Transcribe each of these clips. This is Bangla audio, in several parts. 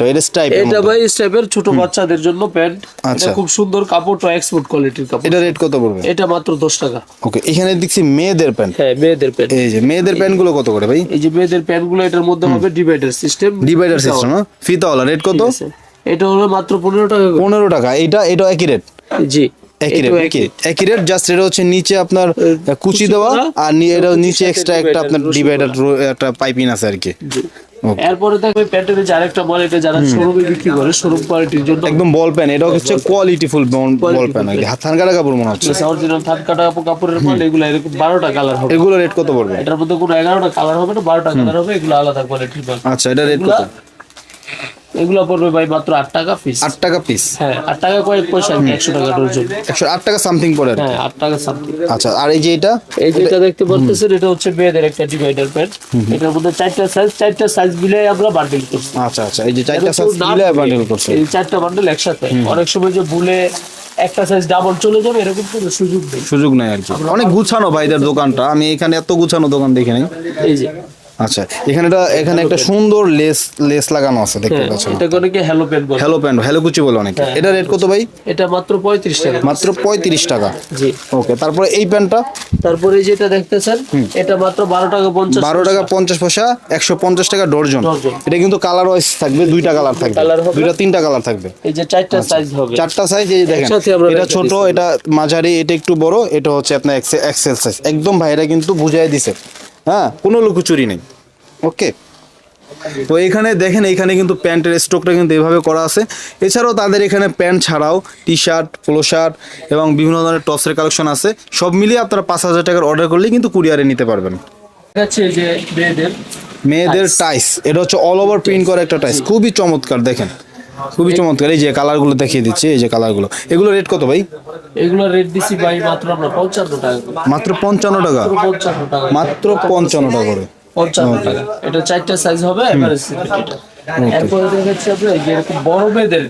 টাইপটা এটা স্টাইপ এটা ভাই স্টেপের ছোট বাচ্চাদের জন্য প্যান্ট। এটা আচ্ছা। খুব সুন্দর কাপড়টা এক্সপোর্ট কোয়ালিটির কাপড়। এটা রেট কত পড়বে? এটা মাত্র দশ টাকা। ওকে এখানে দেখছি মেয়েদের প্যান্ট। হ্যাঁ মেয়েদের প্যান্ট। এই যে মেয়েদের প্যান্টগুলো কত করে ভাই? এই যে মেয়েদের প্যান্টগুলো এটার মধ্যে হবে ডিভাইডার সিস্টেম ডিভাইডার সিস্টেম না ফিতাওয়ালা রেট কত? এটা হলো মাত্র পনেরো টাকা করে। পনেরো টাকা এটা এটা একই রেট জি একই রেট জাস্ট এটা হচ্ছে নিচে আপনার কুচি দেওয়া আর নিচে এক্সট্রা একটা আপনার ডিভাইডার একটা পাইপিং আছে আর কি. এরপরে দেখবে প্যান্টের যে আরেকটা বল এটা যারা শোরুমে বিক্রি করে শোরুম কোয়ালিটির জন্য একদম বল প্যান এটা হচ্ছে কোয়ালিটি ফুল বল প্যান আর হাত থান কাটা কাপড় মনে হচ্ছে। অরিজিনাল থান কাটা কাপড়ের মধ্যে এগুলো এরকম বারোটা কালার হবে। এগুলো রেট কত পড়বে? এটার মধ্যে কোনো এগারোটা কালার হবে না বারোটা কালার হবে এগুলো আলাদা কোয়ালিটির আচ্ছা এটা রেট কত? এগুলা- পড়বে ভাই মাত্র আট টাকা পিস আট টাকা পিস হ্যাঁ আট টাকা কয়েক পয়সা একশো টাকা ডজন একশো আট টাকা সামথিং পড়ে হ্যাঁ আট টাকা সামথিং আচ্ছা আর এই যে এটা? এই যেটা দেখতে পারতেছেন এটা হচ্ছে মেয়েদের একটা ডিভাইডার প্যান্ট এটার মধ্যে চারটা সাইজ চারটা সাইজ মিলে আমরা বান্ডেল করছি। আচ্ছা আচ্ছা এই যে চারটা সাইজ মিলে বান্ডেল করছে এই চারটা বান্ডেল একসাথে। অনেক সময় যে ভুলে একটা সাইজ ডাবল চলে যাবে এরকম কোনো সুযোগ নেই। সুযোগ নাই আর কি। অনেক গুছানো ভাইদের দোকানটা। আমি এখানে এত গুছানো দোকান দেখি নাই। এই যে। আচ্ছা এখানে এটা এখানে একটা সুন্দর লেস লেস লাগানো আছে দেখতে হ্যাঁ, পাচ্ছেন। এটাকে অনেকে হ্যালো প্যান্ট বলে? হ্যালো প্যান্ট হ্যালো কুচি বলে অনেকে। হ্যাঁ। এটা রেট কত ভাই? এটা মাত্র পঁয়ত্রিশ টাকা। মাত্র পঁয়ত্রিশ টাকা। জি। ওকে তারপরে এই প্যান্টটা? তারপরে যেটা দেখতেছেন এটা মাত্র বারো টাকা পঞ্চাশ বারো টাকা পঞ্চাশ পয়সা একশো পঞ্চাশ টাকা ডর্জন। এটা কিন্তু কালার ওয়াইজ থাকবে দুইটা কালার থাকবে। দুইটা তিনটা কালার থাকবে। এই যে চারটা সাইজ হবে। চারটা সাইজ এই দেখেন এটা ছোট এটা মাঝারি এটা একটু বড় এটা হচ্ছে আপনার এক্সেল সাইজ একদম ভাইরা কিন্তু বুঝাই দিছে। হ্যাঁ কোনো লুকোচুরি নেই। ওকে তো এখানে দেখেন এখানে কিন্তু প্যান্টের স্টকটা কিন্তু এভাবে করা আছে। এছাড়াও তাদের এখানে প্যান্ট ছাড়াও টি শার্ট পোলো শার্ট এবং বিভিন্ন ধরনের টপসের কালেকশন আছে। সব মিলিয়ে আপনারা পাঁচ হাজার টাকার অর্ডার করলেই কিন্তু কুরিয়ারে নিতে পারবেন। মেয়েদের টাইস এটা হচ্ছে অল ওভার প্রিন্ট করা একটা টাইস খুবই চমৎকার দেখেন। খুবই চমৎকার এই যে কালারগুলো দেখিয়ে দিচ্ছে এই যে কালারগুলো। এগুলো রেট কত ভাই? এগুলো রেট দিছি ভাই মাত্র আমরা পঞ্চান্ন টাকা মাত্র পঞ্চান্ন টাকা? পঞ্চান্ন টাকা মাত্র পঞ্চান্ন টাকা করে। পঞ্চান্ন টাকা। এটা চারটা সাইজ হবে এভারেজ এরপরে দেখাচ্ছি আপনার এরকম বড় মেয়েদের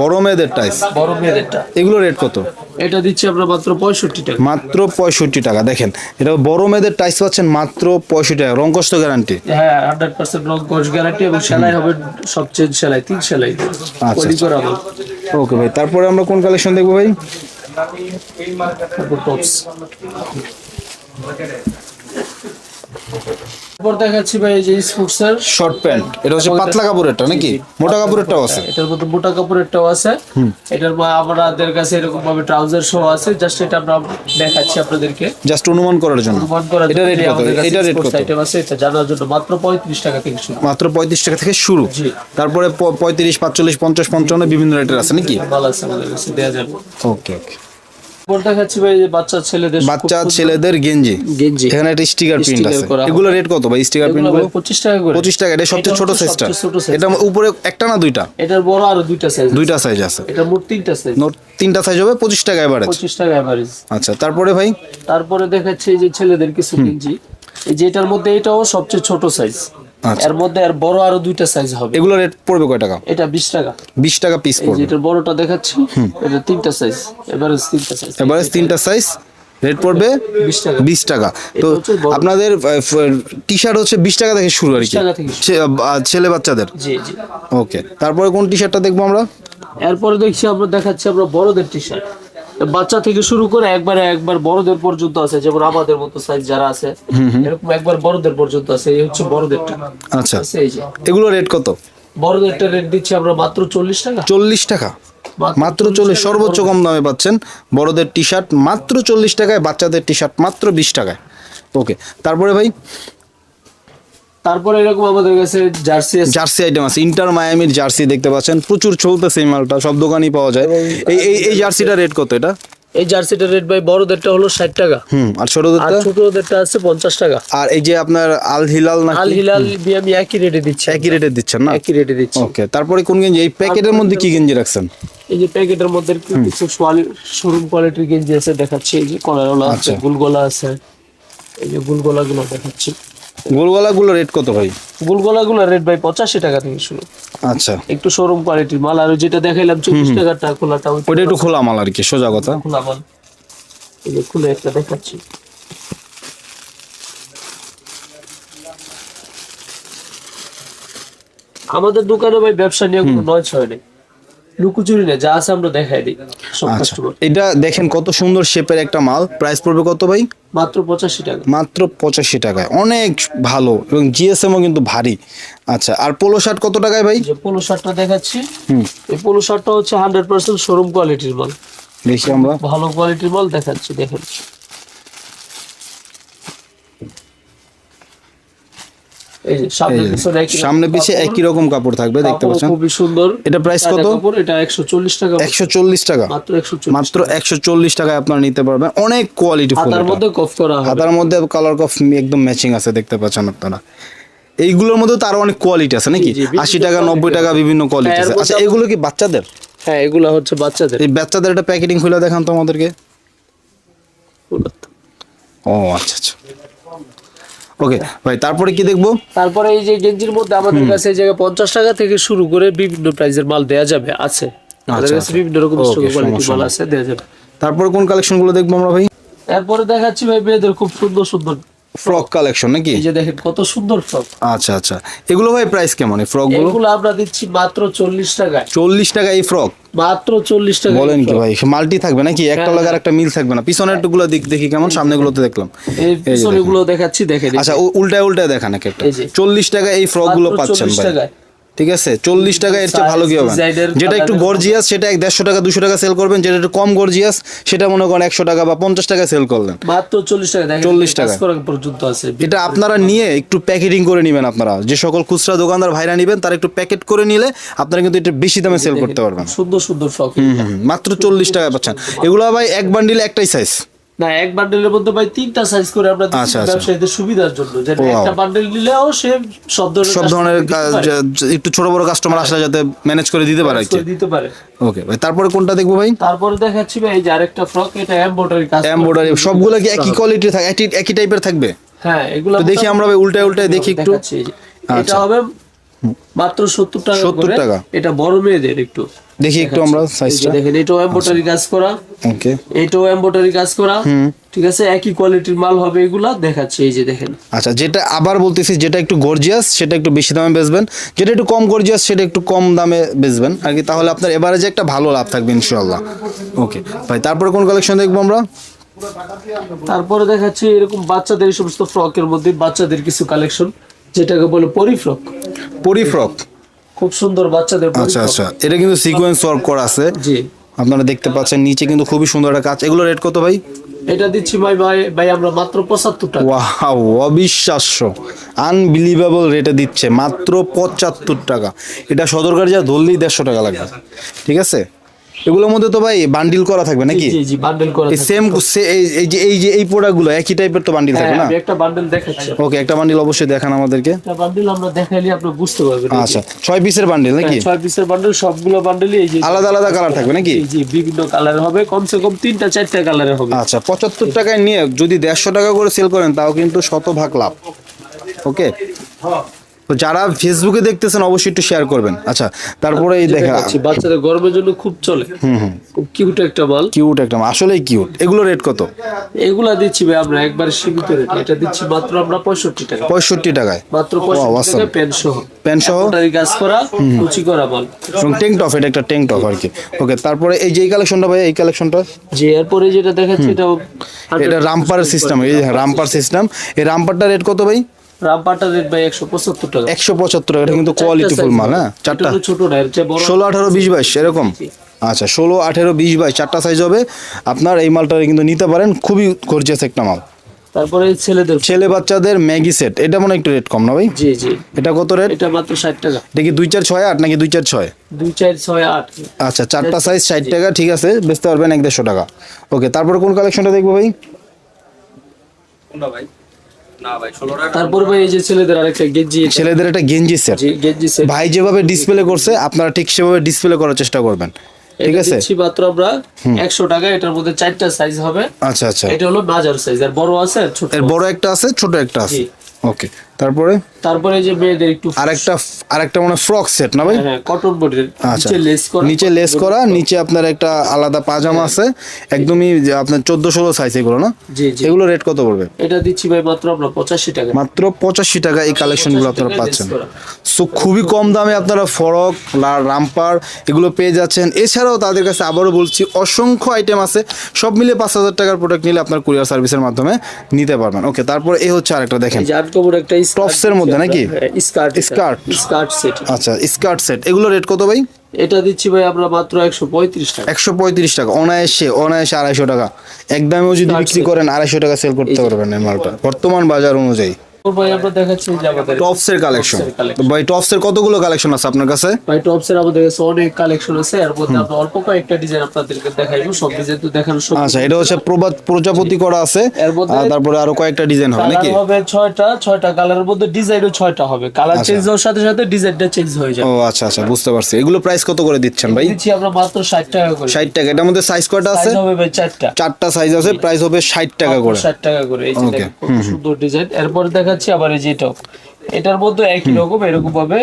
বড় মেয়েদের টাইস বড় মেয়েদেরটা এগুলো রেট কত? এটা দিচ্ছি মাত্র পঁয়ষট্টি টাকা। মাত্র পঁয়ষট্টি টাকা দেখেন এটা বড় মেয়েদের টাইস পাচ্ছেন মাত্র পঁয়ষট্টি টাকা গ্যারান্টি হ্যাঁ হান্ড্রেড পার্সেন্ট রং কোচ গ্যারান্টি এবং সেলাই হবে সবচেয়ে সেলাই তিন সেলাই। করা হবে। ওকে ভাই তারপরে আমরা কোন কালেকশন দেখব ভাই? তারপর টপস তারপর দেখাচ্ছি ভাই এই যে স্পোর্টসের শর্ট প্যান্ট এটা হচ্ছে পাতলা কাপড়েরটা নাকি? মোটা কাপড়েরটাও আছে। এটার মধ্যে মোটা কাপড়েরটাও আছে। এটার আমাদের কাছে এরকম ভাবে ট্রাউজার শো আছে। জাস্ট এটা আমরা দেখাচ্ছি আপনাদেরকে। জাস্ট অনুমান করার জন্য। অনুমান করার এটা রেট কত? এটা রেট কত? item আছে এটা জানার জন্য মাত্র পঁয়ত্রিশ টাকা থেকে শুরু। মাত্র পঁয়ত্রিশ টাকা থেকে শুরু। তারপরে প- পঁয়ত্রিশ পাঁচচল্লিশ পঞ্চাশ পঞ্চান্ন বিভিন্ন রেটের আছে নাকি? ভালো আছে আমাদের কাছে দেওয়া যাবে। ওকে ওকে তারপর দেখাচ্ছি ভাই বাচ্চা ছেলেদের বাচ্চা ছেলেদের গেঞ্জি। গেঞ্জি। এখানে একটা স্টিকার প্রিন্ট আছে। এগুলো রেট কত ভাই স্টিকার প্রিন্টগুলো ভাই পঁচিশ টাকা করে। পঁচিশ টাকা এটা সবচেয়ে ছোট সাইজটা। এটা উপরে একটা না দুইটা? এটার বড় আরও দুইটা সাইজ দুইটা সাইজ আছে। এটা মোট তিনটা সাইজ নোট তিনটা সাইজ হবে পঁচিশ টাকা এবারে পঁচিশ টাকা অ্যাভারেজ আচ্ছা তারপরে ভাই? তারপরে দেখাচ্ছে এই যে ছেলেদের কিছু গেঞ্জি। এই যে এটার মধ্যে এটাও সবচেয়ে ছোট সাইজ। এর মধ্যে আর বড় আরও দুইটা সাইজ হবে। এগুলো রেট পড়বে কয় টাকা? এটা বিশ টাকা। বিশ টাকা পিস পড়বে। এটার বড়টা দেখাচ্ছি এটা তিনটা সাইজ এভারেজ তিনটা সাইজ এবারে তিনটা সাইজ রেট পড়বে বিশ টাকা। তো আপনাদের টি শার্ট হচ্ছে বিশ টাকা থেকে শুরু আর কি। ছেলে বাচ্চাদের? ওকে তারপরে কোন টি শার্টটা দেখব আমরা? এরপরে দেখছি আমরা দেখাচ্ছি আমরা বড়দের টি শার্ট বাচ্চা থেকে শুরু করে একবারে একবার বড়দের পর্যন্ত আছে যেমন আমাদের মতো সাইজ যারা আছে এরকম একবার বড়দের পর্যন্ত আছে এই হচ্ছে বড়দেরটা আচ্ছা। আছে এই যে। এগুলো রেট কত? বড়দেরটা রেট দিচ্ছি আমরা মাত্র চল্লিশ টাকা। চল্লিশ টাকা? মাত্র চল্লিশ সর্বোচ্চ কম দামে পাচ্ছেন বড়দের টি শার্ট মাত্র চল্লিশ টাকায় বাচ্চাদের টি শার্ট মাত্র বিশ টাকায়। ওকে তারপরে ভাই তারপরে এরকম আমাদের কাছে জার্সি জার্সি আইটেম আছে। ইন্টার মায়ামির জার্সি দেখতে পাচ্ছেন। প্রচুর চলতেছে এই মালটা সব দোকানেই পাওয়া যায়। এই এই এই জার্সিটা রেট কত এটা? এই জার্সিটার রেট ভাই বড়দেরটা হলো ষাট টাকা। হুম আর ছোটদেরটা? ছোটদেরটা আছে পঞ্চাশ টাকা। আর এই যে আপনার আল হিলাল না আল হিলাল আমি একই রেটে দিচ্ছি। একই রেটে দিচ্ছেন না? একই রেটে দিচ্ছি। ওকে তারপরে কোন গেঞ্জি? এই প্যাকেটের মধ্যে কি গেঞ্জি রাখছেন? এই যে প্যাকেটের মধ্যে কিছু শোরুম কোয়ালিটির গেঞ্জি আছে দেখাচ্ছি। এই যে কলারওয়ালা আছে আচ্ছা। গুলগোলা আছে। এই যে গুলগোলা গুলো দেখাচ্ছি। গোলগলা গুলো রেট কত ভাই? গুলগলাগুলো রেট ভাই পঁচাশি টাকা থেকে শুরু। আচ্ছা। একটু শোরুম কোয়ালিটির মাল আর যেটা দেখাইলাম চব্বিশ টাকাটা খোলাটা ওই ওইটা একটু খোলা মাল আর কি সোজা কথা। খোলা মাল। এই খুলে একটা দেখাচ্ছি। আমাদের দোকানে ভাই ব্যবসা নিয়ে কোনো নয় ছয় নেই। লুকুচুরি যা আছে আমরা দেখাই দিই। আচ্ছা এটা দেখেন কত সুন্দর শেপের একটা মাল। প্রাইস পড়বে কত ভাই? মাত্র পঁচাশি টাকা। মাত্র পঁচাশি টাকায়। অনেক ভালো এবং জিএসএমও কিন্তু ভারী। আচ্ছা আর পোলো শার্ট কত টাকায় ভাই? পোলো শার্টটা দেখাচ্ছি। হুম। এই পোলো শার্টটা হচ্ছে হান্ড্রেড পার্সেন্ট শোরুম কোয়ালিটির মাল। দেখি আমরা। ভালো কোয়ালিটির মাল দেখাচ্ছি দেখেন এই যে সামনে পিছে কাপড়, একই রকম কাপড় থাকবে দেখতে পাচ্ছেন? খুবই সুন্দর। এটা প্রাইস কত? এটা একশো চল্লিশ টাকা চল্লিশ টাকা। মাত্র একশো চল্লিশ মাত্র একশো চল্লিশ টাকায় আপনারা নিতে পারবেন। অনেক কোয়ালিটি ফুল হাতার মধ্যে কফ করা হবে। হাতার মধ্যে কালার কফ একদম ম্যাচিং আছে দেখতে পাচ্ছেন আপনারা। এইগুলোর মধ্যে তো আরও অনেক কোয়ালিটি আছে নাকি? জি, বিভিন্ন আশি টাকা quality নব্বই টাকা বিভিন্ন কোয়ালিটি আছে। আচ্ছা এগুলো কি বাচ্চাদের? হ্যাঁ এগুলো হচ্ছে বাচ্চাদের। এই বাচ্চাদের একটা প্যাকেটিং খুলে দেখান তো আমাদেরকে। ও আচ্ছা আচ্ছা। ওকে ভাই তারপরে কি দেখব? তারপরে এই যে গেঞ্জির মধ্যে আমাদের কাছে এই জায়গায় পঞ্চাশ টাকা থেকে শুরু করে বিভিন্ন প্রাইজের মাল দেওয়া যাবে আছে। আমাদের আচ্ছা, কাছে আচ্ছা। বিভিন্ন রকম কোয়ালিটি মাল আছে দেওয়া যাবে। তারপরে কোন কালেকশনগুলো দেখব আমরা ভাই? এরপরে দেখাচ্ছি ভাই মেয়েদের খুব সুন্দর সুন্দর ফ্রক কালেকশন নাকি? এই যে দেখেন কত সুন্দর ফ্রক আচ্ছা আচ্ছা। এগুলো ভাই প্রাইস কেমন? এই ফ্রকগুলো? এগুলো আমরা দিচ্ছি মাত্র চল্লিশ টাকা চল্লিশ টাকা এই ফ্রক মাত্র চল্লিশ টাকা বলেন কি ভাই মাল্টি থাকবে নাকি? একটা হ্যাঁ, লাগার একটা মিল থাকবে না। পিছনেরগুলো দিক দেখি কেমন সামনে গুলোতে দেখলাম। এই পিছনেরগুলো দেখাচ্ছি দেখেন দেখি আচ্ছা উল্টা উল্টা দেখান এক একটা। এই যে। চল্লিশ টাকা এই ফ্রকগুলো পাচ্ছেন ভাই। 40 টাকা টাকায়। ঠিক আছে? চল্লিশ টাকা এর চেয়ে ভালো কি হবে যেটা একটু গর্জিয়াস সেটা এক দেড়শো টাকা দুশো টাকা সেল করবেন। যেটা একটু কম গর্জিয়াস সেটা মনে করেন একশো টাকা বা পঞ্চাশ টাকা সেল করলেন। মাত্র চল্লিশ টাকা। 40 টাকা। পর্যন্ত আছে। এটা আপনারা নিয়ে একটু প্যাকেটিং করে নেবেন আপনারা। যে সকল খুচরা দোকানদার ভাইরা নেবেন তারা একটু প্যাকেট করে নিলে আপনারা কিন্তু এটা বেশি দামে সেল করতে পারবেন। সুন্দর সুন্দর ফ্রক মাত্র চল্লিশ টাকা পাচ্ছেন। এগুলো ভাই এক বান্ডিলে একটাই সাইজ না এক বান্ডেলের মধ্যে ভাই তিনটা সাইজ করে আমরা আচ্ছা, আচ্ছা। ব্যবসায়ীদের সুবিধার জন্য। যে একটা বান্ডেল নিলেও সে সব ধরনের সব ধরনের একটু ছোট বড় কাস্টমার আসলে যাতে ম্যানেজ করে দিতে পারে কি দিতে পারে। ওকে ভাই তারপরে কোনটা দেখব ভাই? তারপরে দেখাচ্ছি ভাই এই যে আরেকটা ফ্রক এটা এমব্রয়ডারি কাজ এমব্রয়ডারি সবগুলো কি একই কোয়ালিটি থাকে একই টাইপের থাকবে? হ্যাঁ এগুলো দেখি আমরা ভাই উল্টায় উল্টায় দেখি একটু। এটা আচ্ছা। হবে মাত্র সত্তর টাকা 70 করে টাকা। এটা বড় মেয়েদের একটু। দেখি একটু আমরা সাইজটা দেখেন এটাও এমব্রয়ডারি কাজ করা। ওকে এটাও এমব্রয়ডারি কাজ করা। ঠিক আছে? একই কোয়ালিটির মাল হবে এগুলা। দেখাচ্ছি এই যে দেখেন। আচ্ছা যেটা আবার বলতেছি যেটা একটু গর্জিয়াস সেটা একটু বেশি দামে বেচবেন। যেটা একটু কম গর্জিয়াস সেটা একটু কম দামে বেচবেন। আর কি তাহলে আপনার এবারে যে একটা ভালো লাভ থাকবে ইনশাল্লাহ ওকে ভাই তারপরে কোন কালেকশন দেখব আমরা? তারপরে দেখাচ্ছি এরকম বাচ্চাদের এই সমস্ত ফ্রকের মধ্যে বাচ্চাদের কিছু কালেকশন যেটাকে বলে পরি ফ্রক পরি ফ্রক খুব সুন্দর বাচ্চাদের আচ্ছা আচ্ছা। এটা কিন্তু সিকোয়েন্স ওয়ার্ক করা আছে। জি। আপনারা দেখতে পাচ্ছেন নিচে কিন্তু খুবই সুন্দর একটা কাজ। এগুলো রেট কত ভাই? এটা দিচ্ছি ভাই ভাই ভাই আমরা মাত্র পঁচাত্তর টাকা। ওয়াও অবিশ্বাস্য। আনবিলিভেবল রেটে দিচ্ছে মাত্র পঁচাত্তর টাকা। এটা সদরকার যা ধরলেই দেড়শো টাকা লাগবে। ঠিক আছে? এগুলোর মধ্যে তো ভাই বান্ডিল করা থাকবে নাকি? জি জি বান্ডেল করা এই থাকে। সেম এই যে এই যে এই প্রোডাক্টগুলো একই টাইপের তো বান্ডিল হ্যাঁ থাকবে না একটা বান্ডেল দেখাচ্ছি। ওকে একটা বান্ডিল অবশ্যই দেখান আমাদেরকে। একটা বান্ডেল আমরা দেখাইলে আপনি বুঝতে পারবেন আচ্ছা ছয় পিসের বান্ডিল নাকি? হ্যাঁ, ছয় পিসের বান্ডিল সবগুলো বান্ডেলই এই যে আলাদা আলাদা কালার থাকবে নাকি? যে বিভিন্ন কালার হবে কমসে কম তিনটা চারটা কালারের হবে। আচ্ছা পঁচাত্তর টাকায় নিয়ে যদি দেড়শো টাকা করে সেল করেন তাও কিন্তু শতভাগ লাভ। ওকে তো যারা ফেসবুকে দেখতেছেন অবশ্যই একটু শেয়ার করবেন। আচ্ছা তারপরে এই দেখা দেখাচ্ছি বাচ্চাদের গর্বের জন্য খুব চলে। হুম হুম। খুব কিউট একটা বল কিউট একটা আসলেই কিউট এগুলো রেট কত? এগুলো দিচ্ছি ভাই আমরা একবার সীমিত রেট এটা দিচ্ছি মাত্র আমরা পঁয়ষট্টি টাকা। পঁয়ষট্টি টাকায়? মাত্র পঁয়ষট্টি. টাকা প্যান্ট সহ। প্যান্ট সহ? কাজ করা কুচি করা মাল এবং টেঙ্ক টপ এটা একটা টেঙ্ক টপ আর কি। ওকে তারপরে এই যে এই কালেকশনটা ভাই এই কালেকশনটা যে এরপরে যেটা দেখাচ্ছি এটাও এটা রামপার সিস্টেম এই রামপার সিস্টেম এই রামপারটা রেট কত ভাই? রেট ভাই একশো পঁচাত্তর টাকা। একশো পঁচাত্তর টাকা এটা কিন্তু কোয়ালিটি ফুল মাল হ্যাঁ? চারটা। ছোট না এর চেয়ে বড় ষোলো আঠারো বিশ বাইশ এরকম? আচ্ছা ষোলো আঠেরো বিশ বাইশ চারটা সাইজ হবে। আপনার এই মালটা কিন্তু নিতে পারেন খুবই গর্জিয়াস একটা মাল। তারপরে ছেলেদের ছেলে বাচ্চাদের ম্যাগি সেট এটা মনে একটু রেট কম না ভাই? জি জি। এটা কত রেট এটা মাত্র ষাট টাকা। এটা কি দুই চার ছয় আট নাকি দুই চার ছয়? দুই চার ছয় আট। আচ্ছা চারটা সাইজ ষাট টাকা ঠিক আছে বেচতে পারবেন এক দেড়শো টাকা। ওকে তারপরে কোন কালেকশনটা দেখব ভাই? তারপর ভাই এই যে ছেলেদের আরেকটা গেঞ্জি ছেলেদের একটা গেঞ্জি সেট জি গেঞ্জি সেট ভাই যেভাবে ডিসপ্লে করছে আপনারা ঠিক সেভাবে ডিসপ্লে করার চেষ্টা করবেন। ঠিক আছে? দিচ্ছি মাত্র আমরা একশো টাকা এটার মধ্যে চারটা সাইজ হবে। আচ্ছা আচ্ছা। এটা হলো বাজার সাইজ আর বড় আছে ছোট। এর বড় একটা আছে ছোট একটা আছে। ওকে তারপরে? তারপরে যে মেয়েদের একটু আরেকটা আরেকটা মানে ফ্রক সেট না ভাই? হ্যাঁ কটন বডির আচ্ছা। নিচে লেস করা নিচে লেস করা নিচে আপনার একটা আলাদা পাজামা আছে। একদমই আপনার চোদ্দ ষোলো সাইজ এগুলো না? জি জি। এগুলো রেট কত পড়বে? এটা দিচ্ছি ভাই মাত্র আমরা পঁচাশি টাকা। মাত্র পঁচাশি টাকা এই কালেকশনগুলো আপনারা পাচ্ছেন। সো খুবই কম দামে আপনারা ফরক রামপার এগুলো পেয়ে যাচ্ছেন। এছাড়াও তাদের কাছে আবারও বলছি অসংখ্য আইটেম আছে। সব মিলিয়ে পাঁচ হাজার টাকার প্রোডাক্ট নিলে আপনার কুরিয়ার সার্ভিসের মাধ্যমে নিতে পারবেন। ওকে তারপর এই হচ্ছে আরেকটা দেখেন। এই যে আনকমন একটা Tops এর মধ্যে নাকি? স্কার্ট স্কার্ট স্কার্ট সেট আচ্ছা স্কার্ট সেট এগুলো রেট কত ভাই? এটা দিচ্ছি ভাই আমরা মাত্র একশো পঁয়ত্রিশ টাকা। একশো পঁয়ত্রিশ টাকা অনায়াসে অনায়াসে আড়াইশো টাকা। একদমেও যদি বিক্রি করেন আড়াইশো টাকা সেল করতে পারবেন এই মালটা। বর্তমান বাজার অনুযায়ী। ভাই আমরা দেখাচ্ছি যে আমাদের টপস এর কালেকশন Tops এর collection। ভাই টপস এর কতগুলো কালেকশন আছে আপনার কাছে? ভাই টপস এর আমাদের কাছে অনেক কালেকশন আছে। এর মধ্যে আমরা অল্প কয়েকটা ডিজাইন আপনাদেরকে দেখাইবো। সব ডিজাইন তো দেখানো সব আচ্ছা এটা হচ্ছে প্রবাদ প্রজাপতি করা আছে। তারপরে আরও কয়েকটা ডিজাইন হবে কালার নাকি? হবে ছয়টা ছয়টা কালারের মধ্যে ডিজাইনও ছয়টা হবে। কালার চেঞ্জ হওয়ার সাথে সাথে ডিজাইনটা চেঞ্জ হয়ে যাবে। ও আচ্ছা আচ্ছা বুঝতে পারছি। এগুলো প্রাইস কত করে দিচ্ছেন ভাই? দিচ্ছি আমরা মাত্র ষাট টাকা করে। ষাট টাকা এটার মধ্যে সাইজ কয়টা আছে? সাইজ হবে ভাই চারটা। চারটা সাইজ আছে প্রাইস হবে ষাট টাকা করে। ষাট টাকা করে। এই যে সুন্দর ডিজাইন এরপর দেখাচ্ছি আবার এই যে এটাও এটার মধ্যে একই রকম এরকম ভাবে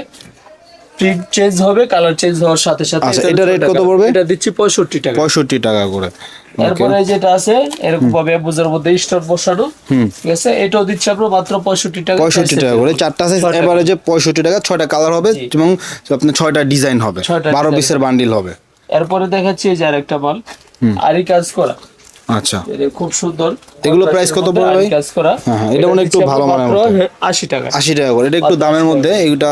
প্রিন্ট চেঞ্জ হবে কালার চেঞ্জ হওয়ার সাথে সাথে আচ্ছা, এটা ছয় কত পড়বে? এটা দিচ্ছি পঁয়ষট্টি টাকা। পঁয়ষট্টি টাকা করে। ওকে এরপরে যেটা আছে এরকম ভাবে বুঝার মধ্যে স্টোন বসানো। ঠিক আছে? এটাও দিচ্ছি আমরা মাত্র পঁয়ষট্টি টাকা। পঁয়ষট্টি টাকা করে। চারটা। এবারে যে পঁয়ষট্টি টাকা ছয়টা কালার হবে এবং আপনার ছয়টা ডিজাইন হবে। ছয়টা বারো design পিসের বান্ডিল হবে। এরপরে দেখাচ্ছি এই যে আরেকটা মাল আরি কাজ করা। আচ্ছা। এটা খুব সুন্দর। এগুলো price কত পড়বে ভাই? কাজ করা। হ্যাঁ, হ্যাঁ, এটা মনে একটু ভালো মানের মধ্যে। আশি টাকা। আশি টাকা করে। এটা একটু দামের মধ্যে করা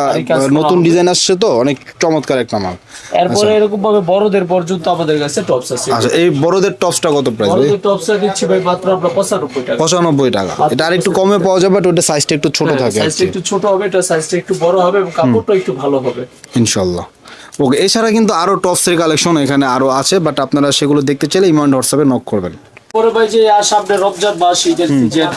নতুন ডিজাইন আসছে তো অনেক চমৎকার একটা মাল। এরপরে এরকম ভাবে বড়দের পর্যন্ত আমাদের কাছে টপস আছে। আচ্ছা এই বড়দের টপসটা কত প্রাইস বড়দের টপসটা দিচ্ছি ভাই মাত্র আমরা পঁচানব্বই টাকা। পঁচানব্বই টাকা। এটা আর একটু কমে পাওয়া যাবে বাট ওটা সাইজটা একটু ছোট থাকে সাইজটা একটু ছোট হবে এটা সাইজটা একটু বড় হবে এবং কাপড়টা একটু ভালো হবে। ইনশাল্লাহ ওকে এছাড়া কিন্তু আরও টপসের কালেকশন এখানে আরও আছে বাট আপনারা সেগুলো দেখতে চাইলে ইমান হোয়াটসঅ্যাপে নক করবেন। পরে ভাই যে আর সামনে রমজান মাস ঈদের সিজন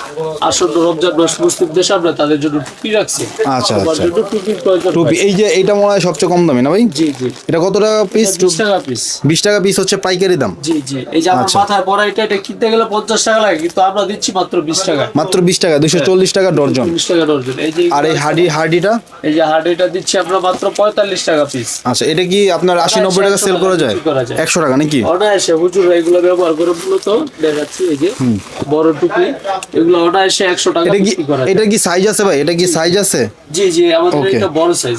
আসন্ন রমজান মাস মুসলিমদের সামনে তাদের জন্য টুপি রাখছি। আচ্ছা, আচ্ছা। জন্য টুপির প্রয়োজন টুপি এই যে এইটা মনে হয় সবচেয়ে কম দামি না ভাই? জি জি। এটা কত টাকা পিস টাকা পিস বিশ টাকা পিস হচ্ছে পাইকারি দাম। জি জি। এই যে আমার আচ্ছা। মাথায় পরা এটা এটা কিনতে গেলে পঞ্চাশ টাকা লাগে কিন্তু আমরা দিচ্ছি মাত্র বিশ টাকা। মাত্র বিশ টাকা দুশো চল্লিশ টাকা ডর্জন। বিশ টাকা ডর্জন। এই যে আর এই হাডি হাডিটা? এই যে হার্ড এটা দিচ্ছি আমরা মাত্র পঁয়তাল্লিশ টাকা পিস আচ্ছা এটা কি আপনার আশি নব্বই টাকা সেল করা যায়? বিক্রি করা যায়। একশো টাকা নাকি? অনায়াসে হুজুর এগুলো ব্যবহার করে মূলত দেখাচ্ছি এই যে বড় টুপি এগুলো অনায়াসে একশো টাকা এটা কি। এটা সাইজ আছে ভাই? এটা কি সাইজ আছে? জি জি আমাদের এটা বড় সাইজ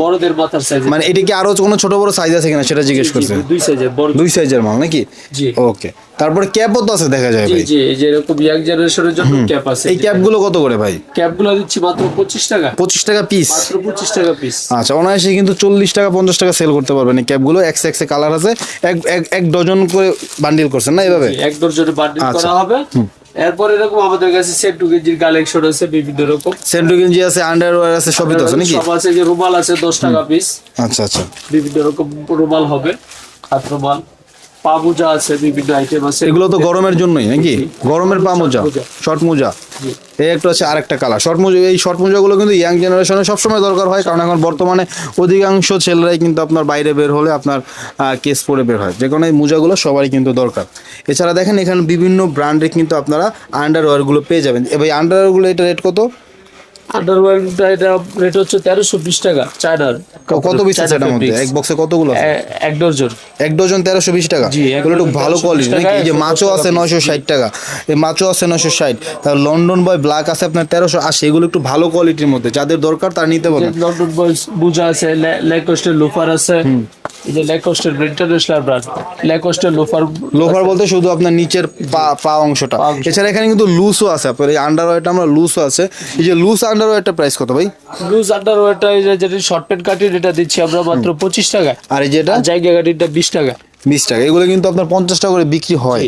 বড়দের মাথার সাইজ মানে এটা কি আরও কোনো ছোট বড় সাইজ আছে কিনা সেটা জিজ্ঞেস করছে? দুই সাইজের বড় দুই সাইজের মাল নাকি? জি। ওকে তারপরে ক্যাপও তো আছে দেখা যায় জি ভাই। জি এই যে এরকম ইয়াং জেনারেশনের জন্য ক্যাপ আছে। এই ক্যাপগুলো কত করে ভাই? ক্যাপগুলো দিচ্ছি মাত্র পঁচিশ টাকা। পঁচিশ টাকা পিস মাত্র পঁচিশ টাকা পিস আচ্ছা অনায়াসে কিন্তু চল্লিশ টাকা পঞ্চাশ টাকা সেল করতে পারবেন। এই ক্যাপগুলো এক্স এক্সে কালার আছে। এক এক এক ডজন করে বান্ডিল করছেন না এইভাবে এক ডজনে বান্ডিল আচ্ছা। করা হবে। এরপর এরকম আমাদের কাছে সেট টু কেজির কালেকশন আছে বিভিন্ন রকম। সেন্টু গেঞ্জি আছে আন্ডারওয়্যার আছে সবই তো আছে নাকি? সব আছে যে রুমাল আছে দশ টাকা পিস আচ্ছা আচ্ছা। বিভিন্ন রকম রুমাল হবে হাত রুমাল। পা মোজা আছে বিভিন্ন আইটেম আছে। এগুলো তো গরমের জন্যই নাকি? গরমের পা মোজা মোজা। শর্ট মোজা। এই একটা আছে আরেকটা কালার শর্ট মোজা এই শর্ট মোজাগুলো কিন্তু ইয়াং জেনারেশনে সবসময় দরকার হয় কারণ এখন বর্তমানে অধিকাংশ ছেলেরাই কিন্তু আপনার বাইরে বের হলে আপনার কেস পরে বের হয়। যে কোনো এই মোজাগুলো সবারই কিন্তু দরকার। এছাড়া দেখেন এখানে বিভিন্ন ব্র্যান্ডের কিন্তু আপনারা আন্ডারওয়্যারগুলো পেয়ে যাবেন। এবার আন্ডারওয়্যারগুলো এটা রেট কত? আন্ডারওয়্যারটা এটা রেট হচ্ছে তেরোশো বিশ টাকা চায়নার। কত পিস আছে এটার মধ্যে? এক বক্সে কতগুলো আছে? এক ডজন। এক ডজন তেরোশো বিশ টাকা? জি, এগুলো একটু ভালো কোয়ালিটি নাকি? এই যে মাছও আছে নয়শো ষাট টাকা। এই মাছও আছে নয়শো ষাট। তার লন্ডন বয় ব্ল্যাক আছে আপনার তেরোশো আশি। এগুলো একটু ভালো কোয়ালিটির মধ্যে। যাদের দরকার তারা নিতে পারেন লন্ডন বয়েস বুজা আছে ল্যাকোস্টের লোফার আছে। এই যে ল্যাকোস্টের ইন্টারন্যাশনাল ব্র্যান্ড ল্যাকোস্টের লোফার লোফার বলতে শুধু আপনার নিচের পা পা অংশটা। এছাড়া এখানে কিন্তু লুজও আছে আপনার। এই আন্ডারওয়্যারটা আমরা লুজও আছে। এই যে লুজ আন্ডারওয়্যারটা প্রাইস কত ভাই? লুজ আন্ডারওয়্যারটা এই যে যেটা শর্ট প্যান্ট কাটির এটা দিচ্ছি আমরা মাত্র পঁচিশ টাকা আর এই যেটা? জায়গা বিশ টাকা বিশ টাকা এগুলো কিন্তু আপনার পঞ্চাশ টাকা করে বিক্রি হয়।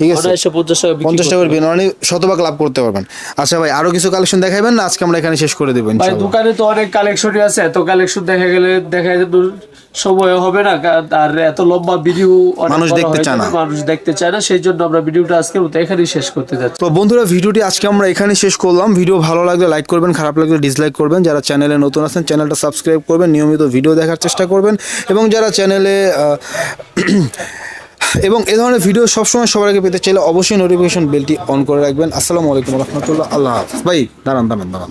ঠিক আছে? পঞ্চাশ টাকা বিক্রি পঞ্চাশ টাকা করতে করে মানে শতভাগ লাভ করতে পারবেন। আচ্ছা ভাই আরও কিছু কালেকশন দেখাবেন না? আজকে আমরা এখানে শেষ করে দেবো ভাই দোকানে তো অনেক কালেকশনই আছে। এত কালেকশন দেখা গেলে দেখা যেত সময় হবে না। আর এত লম্বা ভিডিও মানুষ দেখতে চায় না। মানুষ দেখতে চায় না। সেই জন্য আমরা ভিডিওটা আজকের মতো এখানেই শেষ করতে যাচ্ছি। তো বন্ধুরা ভিডিওটি আজকে আমরা এখানে শেষ করলাম। ভিডিও ভালো লাগলে লাইক করবেন খারাপ লাগলে ডিসলাইক করবেন। যারা চ্যানেলে নতুন আছেন চ্যানেলটা সাবস্ক্রাইব করবেন। নিয়মিত ভিডিও দেখার চেষ্টা করবেন। এবং যারা চ্যানেলে এবং এ ধরনের ভিডিও সবসময় সবার আগে পেতে চাইলে অবশ্যই নোটিফিকেশন বেলটি অন করে রাখবেন। আসসালামু আলাইকুম রহমতুল্লাহ। আল্লাহ ভাই, দাঁড়ান দাঁড়ান দাঁড়ান।